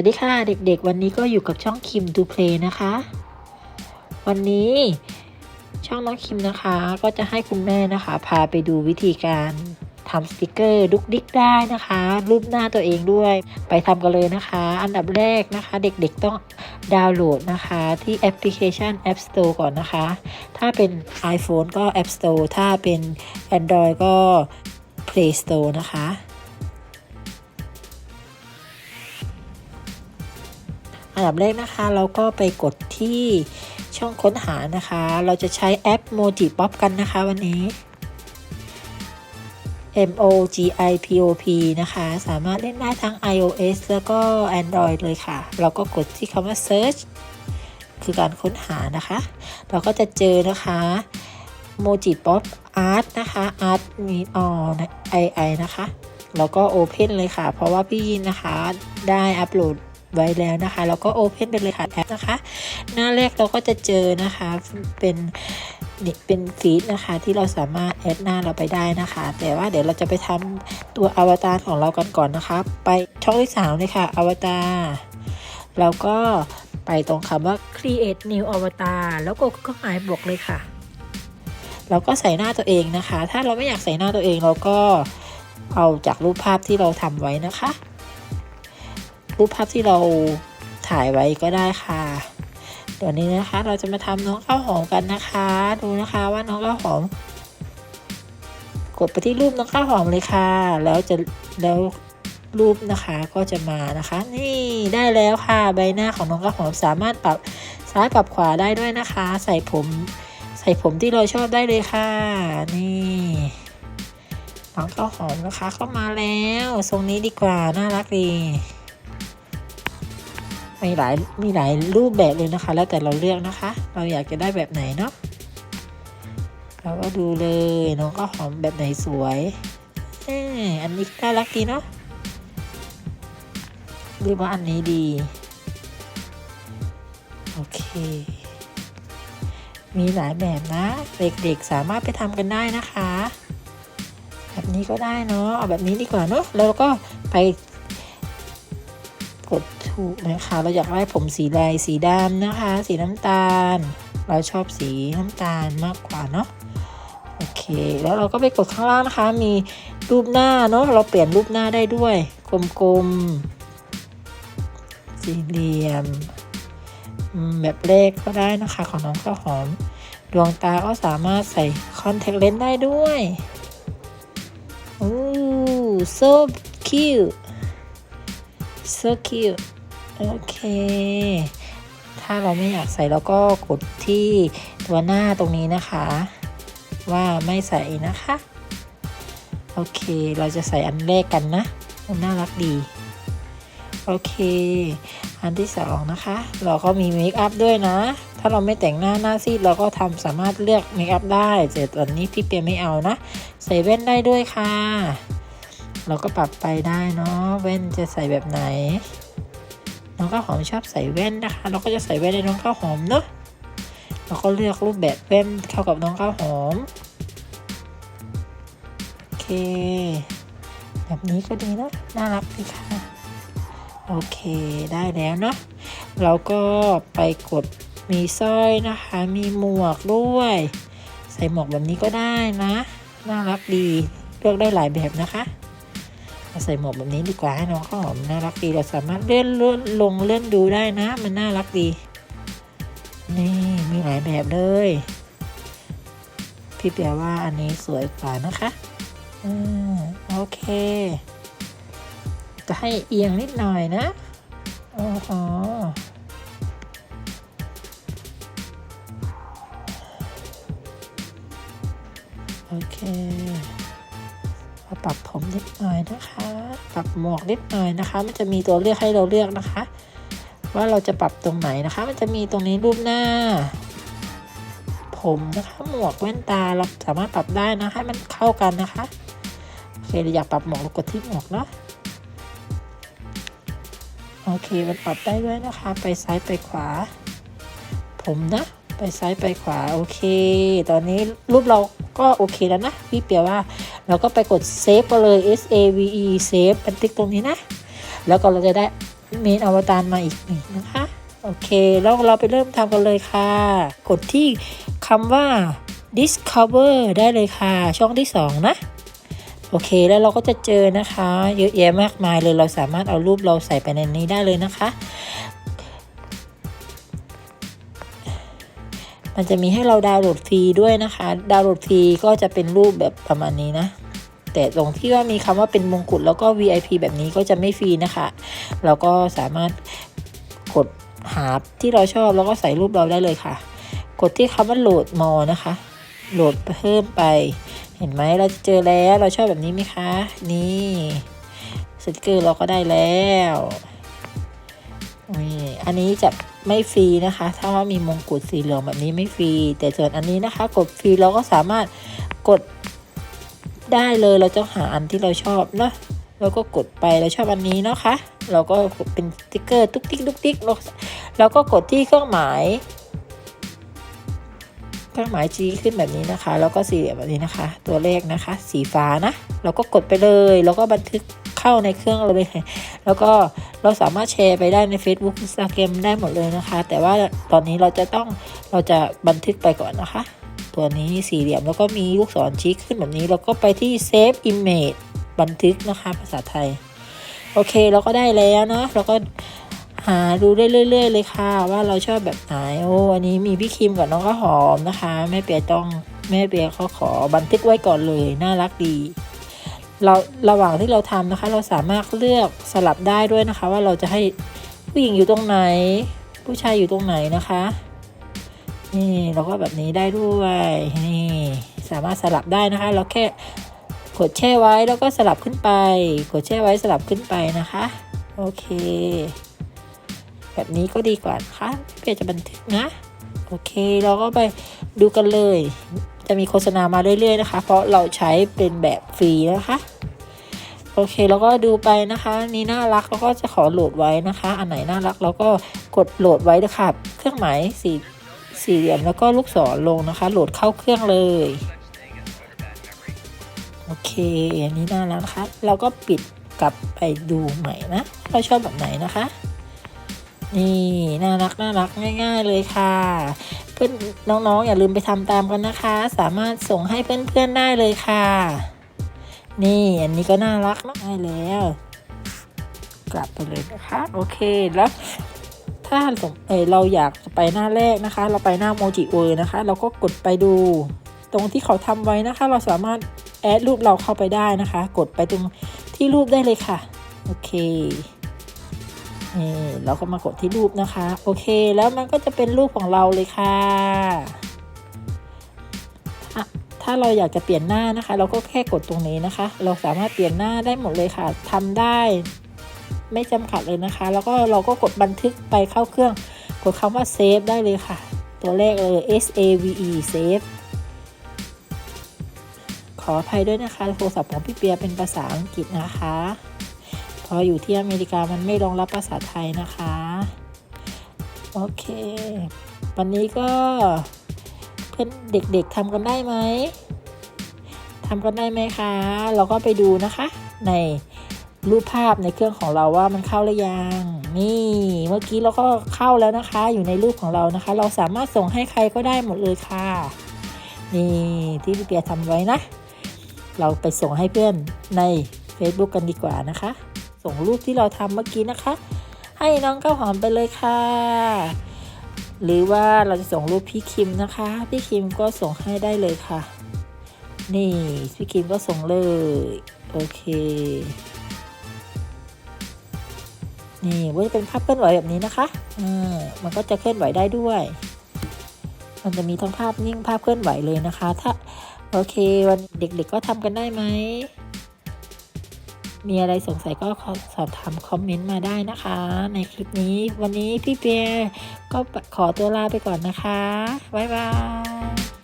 วัสดีค่ะเด็กๆ วันนี้ก็อยู่กับช่องคิม to play นะคะ วันนี้ช่องน้องคิมนะคะ ก็จะให้คุณแม่นะคะ พาไปดูวิธีการทำสติกเกอร์ดุกดิกได้นะคะ รูปหน้าตัวเองด้วย ไปทำกันเลยนะคะ อันดับแรกนะคะ เด็กๆต้องดาวน์โหลดนะคะ ที่แอปพลิเคชัน App Store ก่อนนะคะ ถ้าเป็น iPhone ก็ App Store ถ้าเป็น Android ก็ Play Store นะคะ อันดับแรกนะคะ เราก็ไปกดที่ช่องค้นหานะคะ เราจะใช้แอป m o j i Pop กันนะคะวันนี้ M O G I P O P นะคะ สามารถเล่นได้ทั้ง iOS แล้วก็ Android เลยค่ะ เราก็กดที่คำว่า Search คือการค้นหานะคะ เราก็จะเจอนะคะ m o j i Pop Art นะคะ Art มีออ I I นะคะ แล้วก็ Open เลยค่ะ เพราะว่าพี่ยินนะคะได้อัปโหลด ไว้แล้วนะคะ แล้วก็ Open ไปเลยค่ะแอปนะคะ หน้าแรกเราก็จะเจอนะคะเป็นนี่เป็นฟีดนะคะที่เราสามารถแอดหน้าเราไปได้นะคะ แต่ว่าเดี๋ยวเราจะไปทำตัวอวตารของเรากันก่อนนะคะ ไปช่องที่สามเลยค่ะอวตารเราก็ไปตรงคำว่า create new avatar แล้วก็ก็หมายบวกเลยค่ะเราก็ใส่หน้าตัวเองนะคะ ถ้าเราไม่อยากใส่หน้าตัวเองเราก็เอาจากรูปภาพที่เราทำไว้นะคะ รูปภาพที่เราถ่ายไว้ก็ได้ค่ะเดี๋ยวนี้นะคะ เราจะมาทำน้องข้าวหอมกันนะคะ ดูนะคะว่าน้องข้าวหอม กดไปที่รูปน้องข้าวหอมเลยค่ะ แล้วจะแล้วรูปนะคะก็จะมานะคะ นี่ได้แล้วค่ะใบหน้าของน้องข้าวหอมสามารถปรับซ้ายปรับขวาได้ด้วยนะคะ ใส่ผม ใส่ผมที่เราชอบได้เลยค่ะ นี่น้องข้าวหอมนะคะเข้ามาแล้ว ทรงนี้ดีกว่าน่ารักดี มีหลายมีหลายรูปแบบเลยนะคะ แล้วแต่เราเลือกนะคะ เราอยากจะได้แบบไหนเนาะเราก็ดูเลยน้องก็หอมแบบไหนสวยอันนี้น่ารักดีเนาะหรือว่าอันนี้ดี โอเค มีหลายแบบนะ เด็กๆสามารถไปทำกันได้นะคะ แบบนี้ก็ได้เนาะเอาแบบนี้ดีกว่าเนาะแล้วก็ไป ถูกนะคะ เราอยากได้ผมสีแดงสีดำนะคะ สีน้ำตาล เราชอบสีน้ำตาลมากกว่าเนาะโอเค แล้วเราก็ไปกดข้างล่างนะคะ มีรูปหน้าเนาะเราเปลี่ยนรูปหน้าได้ด้วย กลมๆสี่เหลี่ยมอืมแบบเลขก็ได้นะคะ ของน้องข้าวหอม ดวงตาก็สามารถใส่คอนแทคเลนส์ได้ด้วยโอ้ so cute so cute โอเค ถ้าเราไม่อยากใส่เราก็กดที่ตัวหน้าตรงนี้นะคะ ว่าไม่ใส่นะคะ โอเค เราจะใส่อันแรกกันนะ มันน่ารักดี โอเค อันที่สองนะคะ เราก็มีเมคอัพด้วยนะ ถ้าเราไม่แต่งหน้าหน้าซีดเราก็ทำสามารถเลือกเมคอัพได้แต่ตอนนี้พี่เปียไม่เอานะ ใส่แว่นได้ด้วยค่ะ เราก็ปรับไปได้เนาะแว่นจะใส่แบบไหน น้องข้าวหอมชอบใส่แว่นนะคะ เราก็จะใส่แว่นในน้องข้าวหอมเนาะเราก็เลือกรูปแบบแว่นเข้ากับน้องข้าวหอมโอเค แบบนี้ก็ดีนะน่ารักดีค่ะโอเคได้แล้วเนาะเราก็ไปกดมีสร้อยนะคะ มีหมวกด้วย ใส่หมวกแบบนี้ก็ได้นะ น่ารักดี เลือกได้หลายแบบนะคะ ใส่หมวกแบบนี้ดีกว่าให้น้องข้าวหอมน่ารักดีเราสามารถเลื่อนลื่นลงเลื่อนดูได้นะ มันน่ารักดี นี่มีหลายแบบเลย พี่เปียว่าอันนี้สวยกว่านะคะอืมโอเค จะให้เอียงนิดหน่อยนะโอ้โหโอเค รับผมนิดหน่อยนะคะ ปรับหมวกนิดหน่อยนะคะ มันจะมีตัวเลือกให้เราเลือกนะคะ ว่าเราจะปรับตรงไหนนะคะ มันจะมีตรงนี้รูปหน้า ผมนะคะหมวกแว่นตาเราสามารถปรับได้นะให้มันเข้ากันนะคะโอเคเราอยากปรับหมวกเรากดที่หมวกเนาะโอเคมันปรับได้ด้วยนะคะ ไปซ้ายไปขวา ผมนะ ไปซ้ายไปขวา โอเค ตอนนี้รูปเราก็โอเคแล้วนะ พี่เปียว่า เราก็ไปกดเซฟก็เลย S A V E เซฟบันทึกตรงนี้นะ แล้วก็เราจะได้เมนอวตารมาอีกหนึ่งนะคะ โอเค แล้วเราไปเริ่มทำกันเลยค่ะ กดที่คำว่า discover ได้เลยค่ะ ช่องที่ 2 นะ โอเค แล้วเราก็จะเจอนะคะ เยอะแยะมากมายเลย เราสามารถเอารูปเราใส่ไปในนี้ได้เลยนะคะ มันจะมีให้เราดาวน์โหลดฟรีด้วยนะคะ ดาวน์โหลดฟรีก็จะเป็นรูปแบบประมาณนี้นะ แต่ตรงที่ว่ามีคำว่าเป็นมงกุฎแล้วก็ VIP แบบนี้ก็จะไม่ฟรีนะคะเราก็สามารถกดหาที่เราชอบแล้วก็ใส่รูปเราได้เลยค่ะ กดที่คำว่าโหลดมอนะคะ โหลดเพิ่มไป เห็นไหมเราเจอแล้วเราชอบแบบนี้ไหมคะ นี่สติกเกอร์เราก็ได้แล้วอันนี้จะ ไม่ฟรีนะคะ ถ้าว่ามีมงกุฎสีเหลืองแบบนี้ไม่ฟรี แต่ส่วนอันนี้นะคะ กดฟรีเราก็สามารถกดได้เลยเราจะหาอันที่เราชอบเนาะแล้วก็กดไปเราชอบอันนี้เนาะคะเราก็เป็นสติ๊กเกอร์ตุ๊กติ๊กตุ๊กติ๊กเราเราก็กดที่เครื่องหมาย เครื่องหมายชี้ขึ้นแบบนี้นะคะ แล้วก็สี่เหลี่ยมแบบนี้นะคะ ตัวเลขนะคะ สีฟ้านะ เราก็กดไปเลย แล้วก็บันทึก เข้าในเครื่องเราเลยแล้วก็เราสามารถแชร์ไปได้ใน Facebook Instagram ได้หมดเลยนะคะ แต่ว่าตอนนี้เราจะต้องเราจะบันทึกไปก่อนนะคะ ตัวนี้สี่เหลี่ยมแล้วก็มีลูกศรชี้ขึ้นแบบนี้ แล้วก็ไปที่ Save Image บันทึกนะคะภาษาไทย โอเคเราก็ได้แล้วเนาะเราก็หาดูได้เรื่อย ๆ เลยค่ะ ว่าเราชอบแบบไหนโอ้อันนี้มีพี่คิมกับน้องข้าวหอมนะคะแม่เปียต้องแม่เปียเขาขอบันทึกไว้ก่อนเลย น่ารักดี เราระหว่างที่เราทำนะคะ เราสามารถเลือกสลับได้ด้วยนะคะ ว่าเราจะให้ผู้หญิงอยู่ตรงไหน ผู้ชายอยู่ตรงไหนนะคะ นี่เราก็แบบนี้ได้ด้วยนี่สามารถสลับได้นะคะ เราแค่กดแช่ไว้แล้วก็สลับขึ้นไปกดแช่ไว้สลับขึ้นไปนะคะ โอเค แบบนี้ก็ดีกว่านะคะเพื่อจะบันทึกนะ โอเค เราก็ไปดูกันเลย จะมีโฆษณามาเรื่อยๆนะคะ เพราะเราใช้เป็นแบบฟรีนะคะ โอเคเราก็ดูไปนะคะนี่น่ารักเราก็จะขอโหลดไว้นะคะ อันไหนน่ารักเราก็กดโหลดไว้นะคะ เครื่องหมายสีสี่เหลี่ยมแล้วก็ลูกศรลงนะคะ โหลดเข้าเครื่องเลยโอเค อันนี้น่ารักนะคะ เราก็ปิดกลับไปดูใหม่นะ เราชอบแบบไหนนะคะ นี่น่ารักน่ารักง่าย ๆ เลยค่ะ เพื่อนน้องๆอย่าลืมไปทำตามกันนะคะ สามารถส่งให้เพื่อนๆได้เลยค่ะ นี่อันนี้ก็น่ารักเนอะได้แล้ว กลับไปเลยนะคะ โอเคแล้วถ้าสมเออเราอยากไปหน้าแรกนะคะ เราไปหน้าโมจิเวอร์นะคะ เราก็กดไปดู ตรงที่เขาทำไว้นะคะ เราสามารถแอดรูปเราเข้าไปได้นะคะ กดไปตรงที่รูปได้เลยค่ะ โอเค นี่เราก็มากดที่รูปนะคะ โอเคแล้วมันก็จะเป็นรูปของเราเลยค่ะถ้าถ้าเราอยากจะเปลี่ยนหน้านะคะ เราก็แค่กดตรงนี้นะคะ เราสามารถเปลี่ยนหน้าได้หมดเลยค่ะทำได้ ไม่จำกัดเลยนะคะ แล้วก็เราก็กดบันทึกไปเข้าเครื่อง กดคำว่า save ได้เลยค่ะ ตัวเลขเลย S A V E save ขออภัยด้วยนะคะ โทรศัพท์ของพี่เปียเป็นภาษาอังกฤษนะคะ พราะอยู่ที่อเมริกามันไม่รองรับภาษาไทยนะคะ โอเค วันนี้ก็เพื่อนเด็กๆทำกันได้ไหมทำกันได้ไหมคะ เราก็ไปดูนะคะ ในรูปภาพในเครื่องของเราว่ามันเข้าหรือยัง นี่เมื่อกี้เราก็เข้าแล้วนะคะ อยู่ในรูปของเรานะคะ เราสามารถส่งให้ใครก็ได้หมดเลยค่ะ นี่ที่พี่เปียทำไว้นะ เราไปส่งให้เพื่อนใน Facebook กันดีกว่านะคะ ส่งรูปที่เราทำเมื่อกี้นะคะ ให้น้องข้าวหอมไปเลยค่ะ หรือว่าเราจะส่งรูปพี่คิมนะคะ พี่คิมก็ส่งให้ได้เลยค่ะ นี่พี่คิมก็ส่งเลย โอเค นี่ว่าจะเป็นภาพเคลื่อนไหวแบบนี้นะคะอ่ามันก็จะเคลื่อนไหวได้ด้วย มันจะมีทั้งภาพนิ่งภาพเคลื่อนไหวเลยนะคะ ถ้าโอเค วันเด็กๆก็ทำกันได้ไหม มีอะไรสงสัยก็สอบถามคอมเมนต์มาได้นะคะ ในคลิปนี้ วันนี้พี่เปียก็ขอตัวลาไปก่อนนะคะ บ๊ายบาย